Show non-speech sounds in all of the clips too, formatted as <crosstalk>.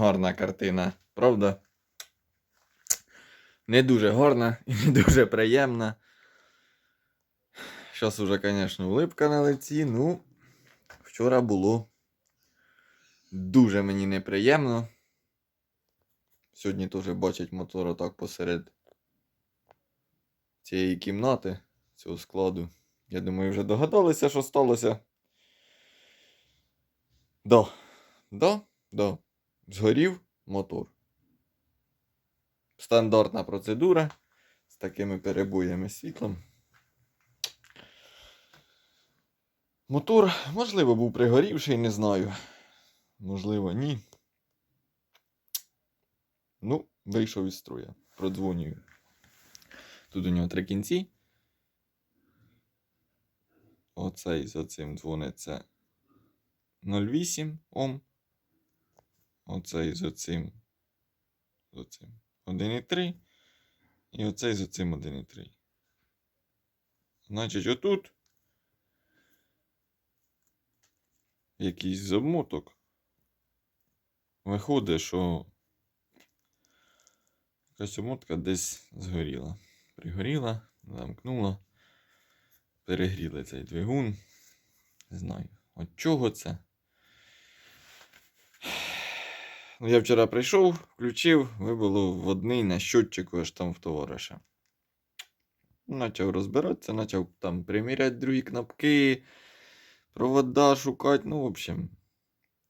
гарна картина, правда? Не дуже гарна і не дуже приємна. Зараз уже, звісно, улипка на лиці. Ну, вчора було дуже мені неприємно. Сьогодні теж бачить мотор отак посеред цієї кімнати, цього складу. Я думаю, вже догадалися, що сталося. Да, да, да. Згорів мотор. Стандартна процедура з такими перебоями світлом. Мотор, можливо, був пригорівший, не знаю. Можливо, ні. Ну, вийшов із строя. Продзвонюю. Тут у нього три кінці. Оцей за цим дзвониться 0,8 Ом. Оцей за цим. За цим 1,3. І оцей за цим 1,3. Значить, отут якийсь з обмоток. Виходить, що якась обмотка десь згоріла. Пригоріла, замкнула, перегріли цей двигун. Не знаю, от чого це. Ну, я вчора прийшов, включив, вибило в одний на щотчику аж там в товариша. Почав розбиратися, почав там приміряти другі кнопки, провода шукати. Ну, в общем,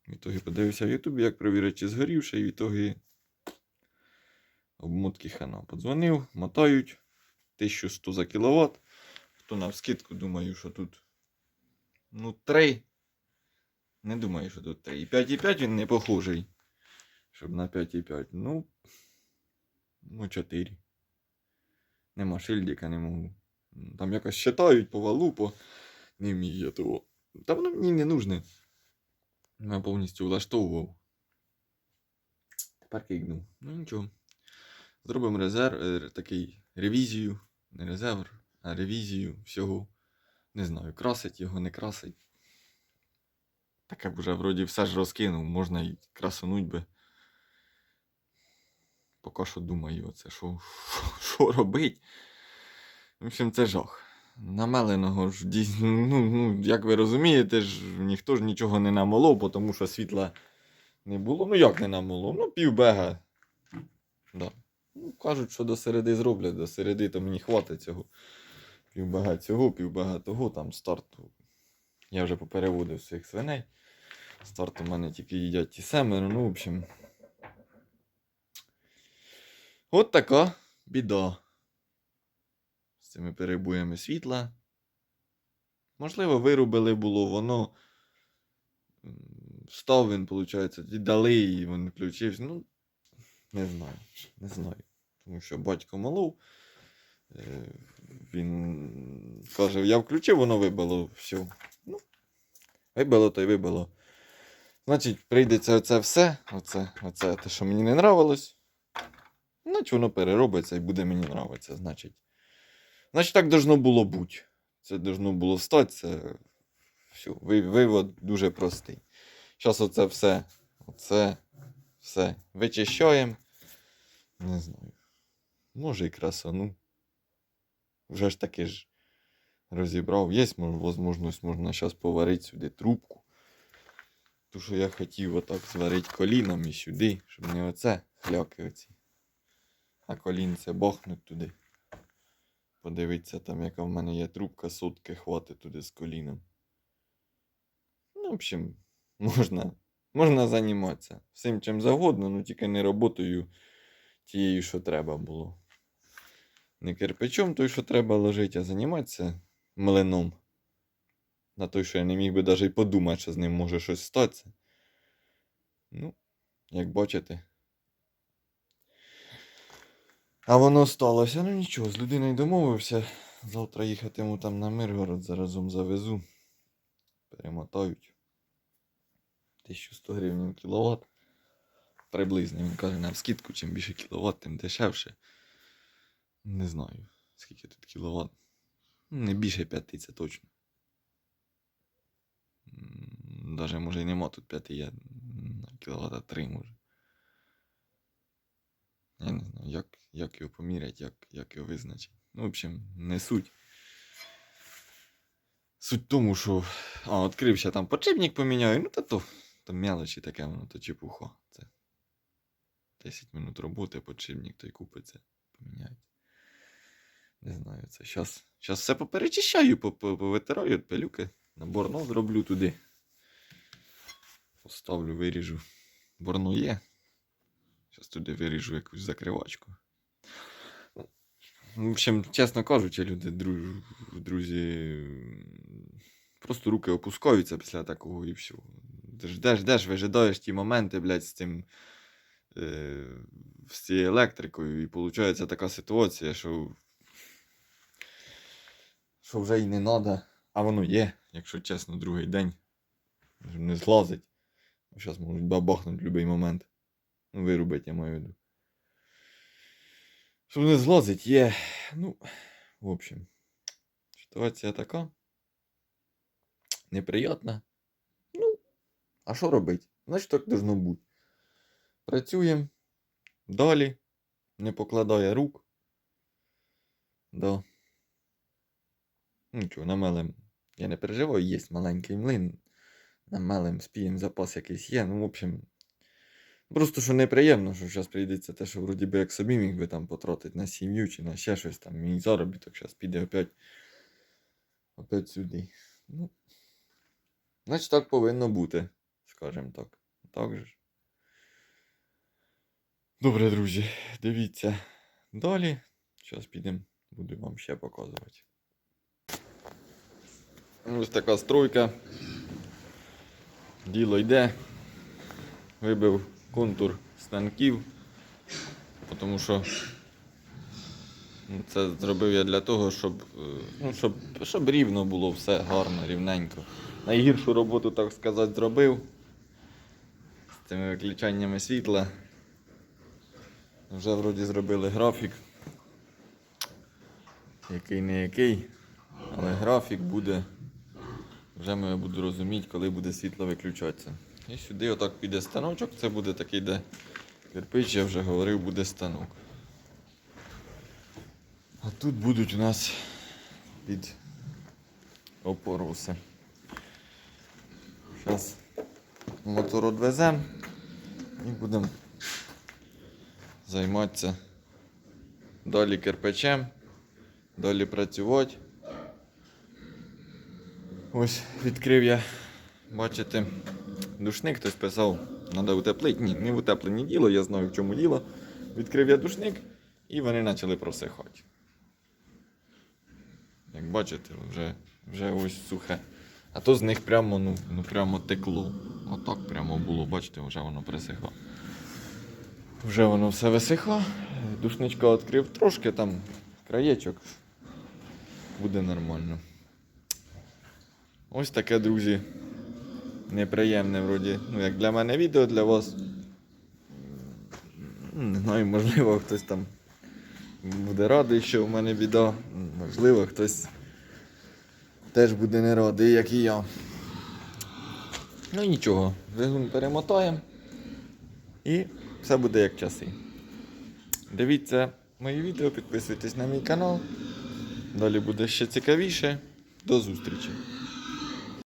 в ітогі подивився в Ютубі, як перевірити, чи згорівши, і в ітогі обмотки хана. Подзвонив, мотають 1100 за кіловат. Хто на вскидку, думаю, що тут ну 3. Не думаю, що тут 3. І 5,5 він не похожий. Щоб на 5,5. Ну. Ну, 4. Нема шильдика, не можу. Там якось считають по валу, по не вмію того. Та воно мені не нужне. Я повністю влаштовував. Тепер кигнув. Ну нічого. Зробимо резерв, е, такий ревізію. Не резерв, а ревізію всього. Не знаю, красить його, не красить. Таке б вже вроді все ж розкинув, можна і красунуть би. Поки що думаю, оце що, <laughs> що, робить. В общем, це жах. Намеленого ж ну, ну, як ви розумієте, ж ніхто ж нічого не намолов, тому що світла не було. Ну як не намолов? Ну, півбега. Да. Ну, кажуть, що до середи зроблять, до середи то мені хватить цього. Півбега цього, півбега того, там старту. Я вже попереводив своїх свиней. Старт у мене тільки їдять ті семеро, ну, в общем. От така біда. З цими перебоями світла. Можливо, вирубили було, воно. Встав він, виходить, і дали, і він включився. Ну, не знаю. Не знаю. Тому що батько молов. е, Він каже, я включив, воно вибило. Все. Ну, вибило, то й вибило. Значить, прийдеться оце все. Оце, оце те, що мені не нравилось. Значить, воно переробиться і буде мені нравитися. Значить. Значить, так должно було бути. Це должно було стати. Це все. Вивод дуже простий. Зараз оце все. Оце все. Вичищаємо. Не знаю. Може і красану. Вже ж таки ж розібрав. Є можливість, можна зараз поварити сюди трубку. Ту, що я хотів отак зварити коліном і сюди, щоб не оце хляки оці. А колінце бахнуть туди. Подивитися там, яка в мене є трубка, сотки хватить туди з коліном. Ну, в общем, <laughs> можна, можна займатися. Всім чим завгодно, ну тільки не роботою тією, що треба було. Не кирпичом той, що треба ложити, а займатися млином. На той, що я не міг би навіть і подумати, що з ним може щось статися. Ну, як бачите. А воно сталося. Ну нічого, з людиною домовився. Завтра їхатиму там на Миргород, заразом завезу. Перемотають. 1100 гривень кіловат. Приблизно він каже на скидку, чим більше кіловат, тим дешевше. Не знаю, скільки тут кіловат. Не більше п'яти, це точно. Даже може і нема тут п'яти, я м, кіловата три може. Я не знаю, як, як його поміряти, як, як його визначити. Ну, в общем, не суть. Суть в тому, що. А, відкрив ще там подшипник поміняю. Ну, та то, то мелочі таке, воно то чепуха. Це 10 минут роботи, подшипник той купиться, поміняється. Не знаю, це щас, щас все поперечищаю, по- по- повитираю від пилюки. На борно зроблю туди. Поставлю, виріжу. Борно є. Зараз туди виріжу якусь закривачку. Ну, В общем, чесно кажучи, люди, друзі, просто руки опускаються після такого і все. Ждеш, ждеш, вижидаєш ті моменти, блядь, з цим. Е, з цією електрикою, і виходить така ситуація, що. Що вже й не треба, а воно є, якщо чесно, другий день. Не злазить. Зараз можуть бабахнути в будь-який момент. Ну, вирубить, я маю в виду. Щоб не злазить, є. Ну, в общем, ситуація така. Неприятна. Ну, а що робити? Значить, так должно бути. Працюємо. Далі. Не покладає рук. Да. Нічого, намелем. Я не переживаю, є маленький млин. Намелем, спієм, запас якийсь є. Ну, в общем. Просто що неприємно, що зараз прийдеться те, що вроді би як собі міг би там потратити на сім'ю чи на ще щось там. Мій заробіток зараз піде опять, опять сюди. Ну, значить так повинно бути, скажімо так. Так же ж. Добре, друзі, дивіться далі. Зараз підемо, буду вам ще показувати. Ось така стройка. Діло йде. Вибив контур станків, тому що ну, це зробив я для того, щоб, е, ну, щоб, щоб рівно було все гарно, рівненько. Найгіршу роботу, так сказати, зробив з цими виключаннями світла. Вже вроді зробили графік. Який не який, але графік буде. Вже ми буду розуміти, коли буде світло виключатися. І сюди отак піде станочок. Це буде такий, де кирпич, я вже говорив, буде станок. А тут будуть у нас під опоруси. Зараз мотор відвеземо і будемо займатися далі кирпичем, далі працювати. Ось відкрив я, бачите, душник хтось писав, треба утеплити. Ні, не в утепленні діло, я знаю в чому діло. Відкрив я душник і вони почали просихати. Як бачите, вже, вже ось сухе. А то з них прямо, ну, ну прямо текло. Отак прямо було, бачите, вже воно присихало. Вже воно все висихло. Душничка відкрив трошки там краєчок. Буде нормально. Ось таке, друзі. Неприємне вроді. Ну, як для мене відео, для вас. Не знаю, можливо, хтось там буде радий, що в мене біда. Можливо, хтось теж буде не радий, як і я. Ну нічого, двигун перемотаємо. І все буде як часи. Дивіться мої відео, підписуйтесь на мій канал. Далі буде ще цікавіше. До зустрічі!